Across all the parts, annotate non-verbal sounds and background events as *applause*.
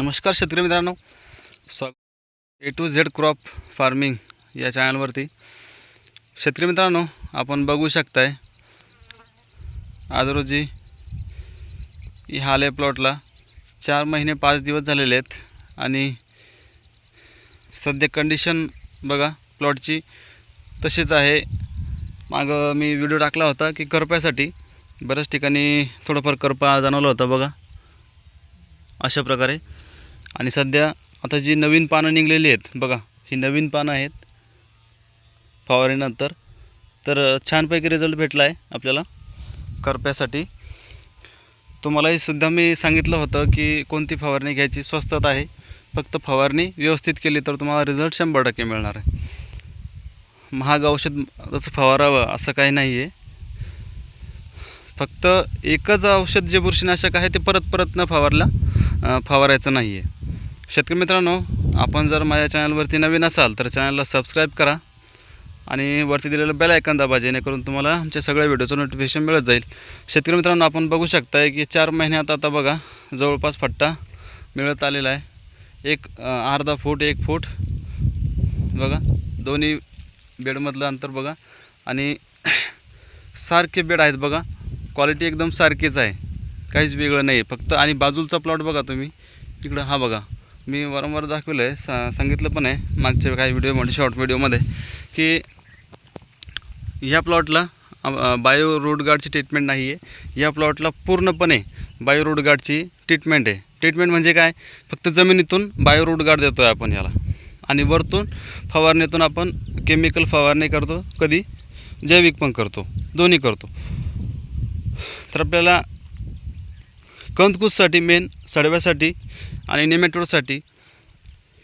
नमस्कार शेतकरी मित्रांनो. स्वा A to Z crop farming या चॅनलवरती शेतकरी मित्रांनो आपण बघू शकताय आज रोजी ह्या आले प्लॉटला चार महिने पाच दिवस झालेले आहेत आणि सध्या कंडिशन बघा प्लॉटची तशीच आहे. मागं मी व्हिडिओ टाकला होता की करप्यासाठी बऱ्याच ठिकाणी थोडंफार करपा जाणवला होता बघा. अशा प्रकारे. आणि सध्या आता जी नवीन पानं निघलेली आहेत बघा ही नवीन पानं आहेत. फवारणीनंतर. तर छानपैकी रिझल्ट भेटला आहे आपल्याला करप्यासाठी. तुम्हालाही सुद्धा मी सांगितलं होतं की कोणती फवारणी घ्यायची स्वस्तात आहे. फक्त फवारणी व्यवस्थित केली तर तुम्हाला रिझल्ट शंभर टक्के मिळणार आहे. महाग औषध जसं फवारावं असं काही नाही आहे फक्त एकच औषध जे बुरशीनाशक आहे ते परत परत न फवारला फवारायचं नाही आहे शेतकरी मित्रांनो आपण जर माझ्या चॅनलवरती नवीन असाल तर चॅनलला सबस्क्राईब करा आणि वरती दिलेलं बेल ऐकन दाबा जेणेकरून तुम्हाला आमच्या सगळ्या व्हिडिओचं नोटिफिकेशन मिळत जाईल. शेतकरी मित्रांनो आपण बघू शकताय की चार महिन्यात आता बघा जवळपास फट्टा मिळत आलेला आहे. एक अर्धा फूट एक फूट बघा दोन्ही बेडमधलं अंतर बघा. आणि *clears throat* सारखे बेड आहेत बघा क्वालिटी एकदम सारखीच आहे. काहीच वेगळं नाही आहे फक्त आणि बाजूचा प्लॉट बघा तुम्ही. इकडं हा बघा. मी वारंवार दाखवलं आहे सा सांगितलं पण आहे मागच्या काही व्हिडिओमध्ये शॉर्ट व्हिडिओमध्ये की ह्या प्लॉटला बायो रोड गार्डची ट्रीटमेंट नाही आहे या प्लॉटला पूर्णपणे बायो रोड गार्डची ट्रीटमेंट आहे. ट्रीटमेंट म्हणजे काय? फक्त जमिनीतून बायो रोड गार्ड देतो आहे आपण याला. आणि वरतून फवारणीतून आपण केमिकल फवारणी करतो कधी? जैविक पण करतो दोन्ही करतो. तर आपल्याला कंदकूससाठी मेन सडव्यासाठी आणि नेमॅटोडसाठी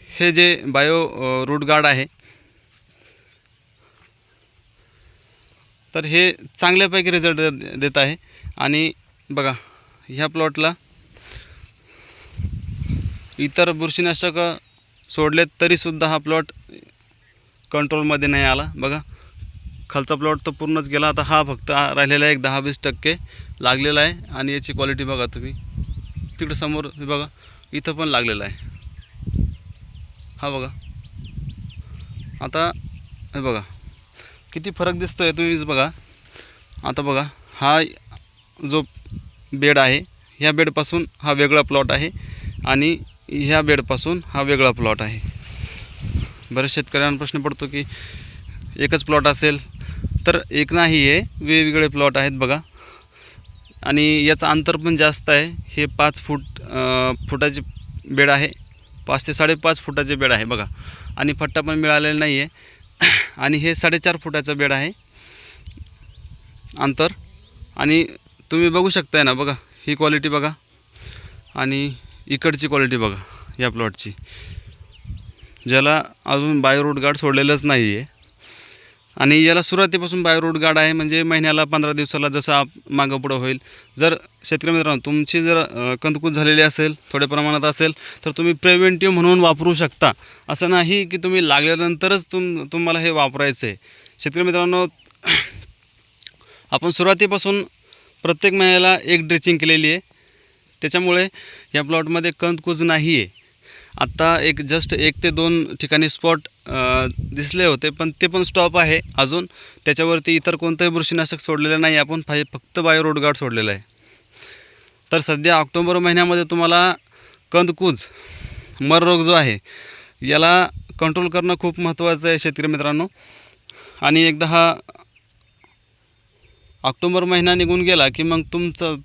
हे जे बायो रूट गार्ड आहे तर हे चांगल्यापैकी रिझल्ट देत आहे. आणि बघा ह्या प्लॉटला इतर बुरशीनाशक सोडलेत तरीसुद्धा हा प्लॉट कंट्रोलमध्ये नाही आला. बघा खालचा प्लॉट तर पूर्णच गेला. आता हा फक्त राहिलेला आहे एक दहा वीस टक्के लागलेला आहे. आणि याची क्वालिटी बघा तुम्ही. तिकडं समोर बघा इथं पण लागलेला आहे. हा बघा. आता हे बघा. किती फरक दिसतो आहे तुम्हीच बघा. आता बघा हा जो बेड आहे ह्या बेडपासून हा वेगळा प्लॉट आहे आणि ह्या बेडपासून हा वेगळा प्लॉट आहे. बऱ्याच शेतकऱ्यांना प्रश्न पडतो की एकच प्लॉट असेल तर एक नाही आहे वेगवेगळे प्लॉट आहेत बघा. आणि याचं अंतर पण जास्त आहे. हे पाच फूट फुटाचे बेड आहे. पाच ते साडेपाच फुटाचे बेड आहे बघा. आणि फट्टा पण मिळालेला नाही आहे *coughs* आणि हे साडेचार फुटाचं बेड आहे. अंतर. आणि तुम्ही बघू शकताय ना बघा ही क्वालिटी बघा. आणि इकडची क्वालिटी बघा या प्लॉटची. ज्याला अजून बाय रोड गार्ड सोडलेलंच नाही आहे आणि याला सुरुवातीपासून बाय रोड गाड आहे. म्हणजे महिन्याला पंधरा दिवसाला जसं आप मागं पुढं होईल. जर शेतकरी मित्रांनो तुमची जर कंदकूत झालेली असेल थोड्या प्रमाणात असेल तर तुम्ही प्रिव्हेंटिव्ह म्हणून वापरू शकता. असं नाही की तुम्ही लागल्यानंतरच तुम तुम्हाला हे वापरायचं आहे शेतकरी मित्रांनो *clears throat* आपण सुरुवातीपासून प्रत्येक महिन्याला एक ड्रेचिंग केलेली आहे. त्याच्यामुळे या प्लॉटमध्ये कंदकूज नाही आहे आत्ता एक जस्ट एक ते दोन ठिकाणी स्पॉट दिसले होते पण ते पण स्टॉप आहे अजून. त्याच्यावरती इतर कोणतंही बुरशीनाशक सोडलेलं नाही आपण फाय फक्त बायो रोड गार्ड सोडलेलं आहे. तर सध्या ऑक्टोबर महिन्यामध्ये तुम्हाला कंदकूज मररोग जो आहे याला कंट्रोल करणं खूप महत्त्वाचं आहे शेतकरी मित्रांनो. आणि एकदा हा ऑक्टोबर महिना निघून गेला की मग तुमचं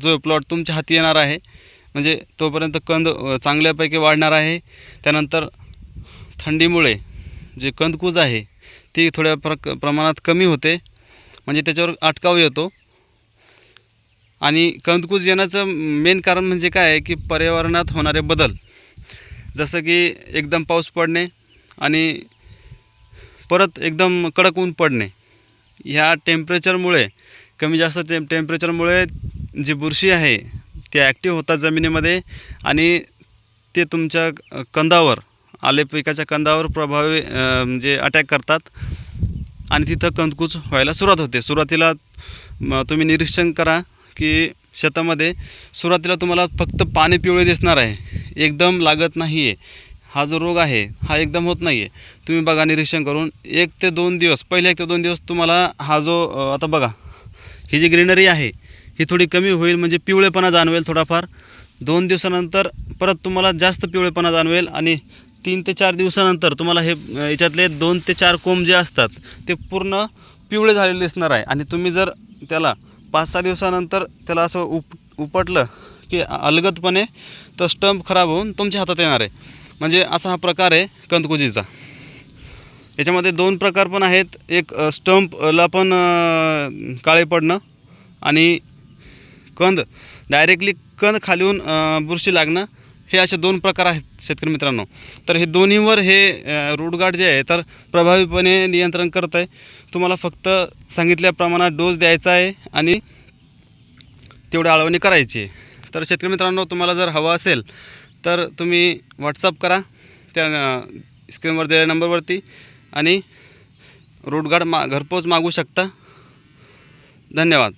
जो प्लॉट तुमच्या हाती येणार आहे म्हणजे तोपर्यंत कंद चांगल्यापैकी वाढणार आहे. त्यानंतर थंडीमुळे जे कंदकूज आहे ती थोड्या प्रक प्रमाणात कमी होते. म्हणजे त्याच्यावर अटकाव येतो. आणि कंदकूज येण्याचं मेन कारण म्हणजे काय आहे की पर्यावरणात होणारे बदल. जसं की एकदम पाऊस पडणे आणि परत एकदम कडक ऊन पडणे. ह्या टेम्परेचरमुळे कमी जास्त टेम टेम्परेचरमुळे जी बुरशी आहे ते ॲक्टिव्ह होतात जमिनीमध्ये आणि ते तुमच्या कंदावर आले पिकाच्या कंदावर प्रभावी म्हणजे अटॅक करतात. आणि तिथं कंदकूच व्हायला सुरुवात होते. सुरुवातीला तुम्ही निरीक्षण करा की शेतामध्ये सुरुवातीला तुम्हाला फक्त पाणी पिवळे दिसणार आहे. एकदम लागत नाही आहे हा जो रोग आहे हा एकदम होत नाही आहे तुम्ही बघा निरीक्षण करून. एक ते दोन दिवस पहिले एक ते दोन दिवस तुम्हाला हा जो आता बघा ही जी ग्रीनरी आहे ही थोडी कमी होईल म्हणजे पिवळेपणा जाणवेल थोडाफार. दोन दिवसानंतर परत तुम्हाला जास्त पिवळेपणा जाणवेल आणि तीन ते चार दिवसानंतर तुम्हाला हे याच्यातले दोन ते चार कोंब जे असतात ते पूर्ण पिवळे झालेले दिसणार आहे. आणि तुम्ही जर त्याला पाच सहा दिवसानंतर त्याला असं उप उपटलं की अलगदपणे तर स्टंप खराब होऊन तुमच्या हातात येणार आहे. म्हणजे असा हा प्रकार आहे कंदकुजीचा. याच्यामध्ये दोन प्रकार पण आहेत. एक स्टंपला पण काळे पडणं आणि कंद डायरेक्टली कंद खालीहून बुरशी लागणं हे असे दोन प्रकार आहेत शेतकरी मित्रांनो. तर हे दोन्हीवर हे रूटगार्ड जे आहे तर प्रभावीपणे नियंत्रण करत आहे. तुम्हाला फक्त सांगितल्या प्रमाणात डोस द्यायचा आहे आणि तेवढी आळवणी करायची आहे. तर शेतकरी मित्रांनो तुम्हाला जर हवं असेल तर तुम्ही व्हॉट्सअप करा. त्या स्क्रीनवर दिलेल्या नंबरवरती आणि रूटगार्ड मा घरपोच मागू शकता. धन्यवाद.